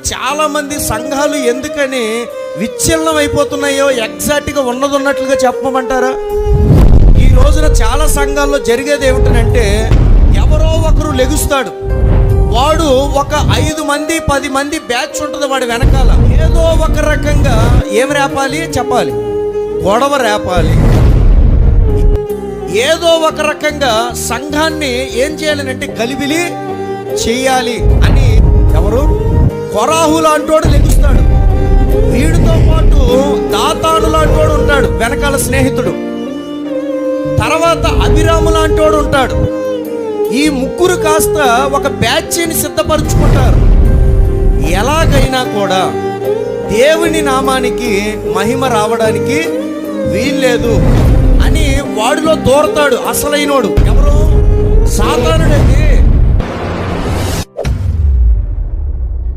చాలా మంది సంఘాలు ఎందుకని విచ్ఛిన్నం అయిపోతున్నాయో ఎగ్జాక్ట్గా ఉన్నది ఉన్నట్లుగా చెప్పమంటారా? ఈ రోజున చాలా సంఘాల్లో జరిగేది ఏమిటంటే ఎవరో ఒకరు లెగుస్తాడు. వాడు ఒక ఐదు మంది పది మంది బ్యాచ్ ఉంటుంది వాడి వెనకాల. ఏదో ఒక రకంగా ఏం రేపాలి? చెప్పాలి. గొడవ రేపాలి. ఏదో ఒక రకంగా సంఘాన్ని ఏం చేయాలనంటే కలివిలి చేయాలి అని ఎవరు? కొరాహు లాంటోడు లెగుస్తాడు. వీడితో పాటు దాతాను లాంటోడు ఉంటాడు వెనకాల స్నేహితుడు. తర్వాత అభిరాము లాంటోడు ఉంటాడు. ఈ ముగ్గురు కాస్త ఒక బ్యాచీని సిద్ధపరచుకుంటారు. ఎలాగైనా కూడా దేవుని నామానికి మహిమ రావడానికి వీల్లేదు అని వాడిలో దూరతాడు అసలైనోడు. ఎవరు?